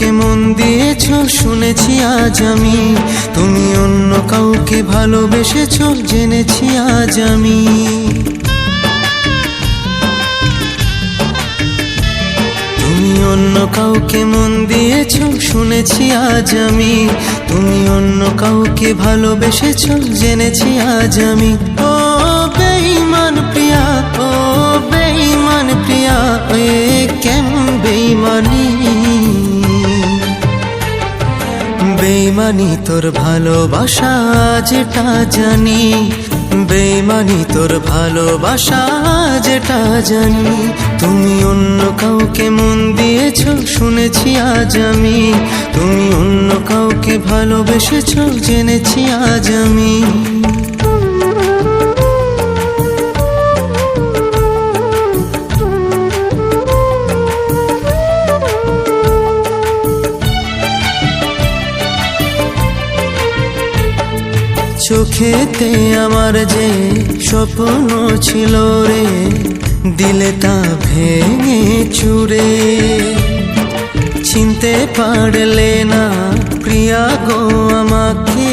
কাউকে মন দিয়েছ, শুনেছি আজ আমি। তুমি অন্য কাউকে ভালোবেসেছ, জেনেছি আজ আমি। তুমি অন্য কাউকে মন দিয়েছ, শুনেছি আজ আমি। তুমি অন্য কাউকে ভালোবেসেছ, জেনেছি আজ আমি। ও বেমানি তোর ভালোবাসা যেটা জানি বেমানি তোর ভালোবাসা যেটা জানি। তুমি অন্য কাউকে মন দিয়েছ, শুনেছি আজ আমি। তুমি অন্য কাউকে ভালোবেসেছ, জেনেছি আজ আমি। চোখেতে আমার যে স্বপ্ন ছিল রে, দিলে তা ভেঙে চুরে। চিনতে পারলে না প্রিয়া গো আমাকে,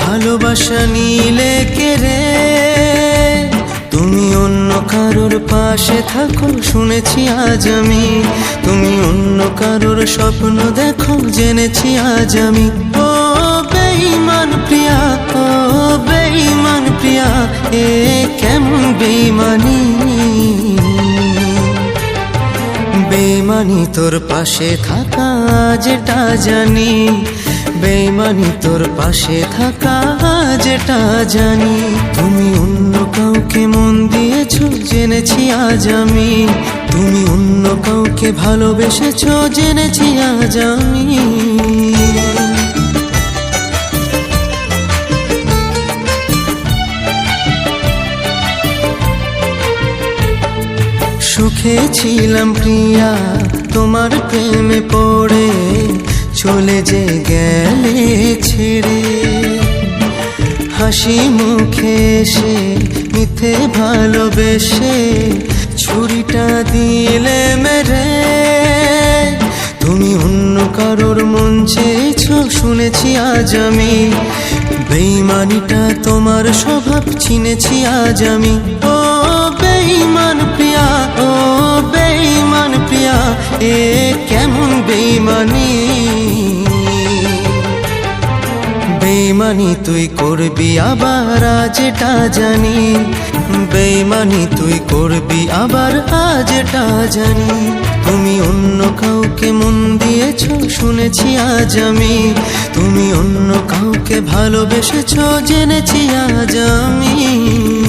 ভালোবাসা নিলে কেড়ে তুমি অন্য কারোর পাশে থাকো, শুনেছি আজ আমি। তুমি অন্য কারোর স্বপ্ন দেখো, জেনেছি আজ আমি। ও বেঈমান এ কেমন বেঈমানি বেমানি তোর পাশে থাকা যেটা জানি, বেমানি তোর পাশে থাকা যেটা জানি। তুমি অন্য কাউকে মন দিয়েছ, জেনেছি আজ আমি। তুমি অন্য কাউকে ভালোবেসেছ, জেনেছি আজ আমি। সুখে ছিলাম প্রিয়া, তোমার প্রেমে পড়ে চলে যে গেলে ছেড়ে। হাসি মুখে এসে মিথ্যে ভালোবেসে ছুরিটা দিলে মেরে। তুমি অন্য কারোর মন চেয়েছ, শুনেছি আজ আমি। বেইমানিটা তোমার স্বভাব, চিনেছি আজ আমি। ও বেমানি তুই করবি আবার যেটা জানি। বেমানি তুই করবি আবার যেটা জানি। তুমি অন্য কাউকে মন দিয়েছ, শুনেছি আজ আমি। তুমি অন্য কাউকে ভালোবেসেছ, জেনেছি আজ আমি।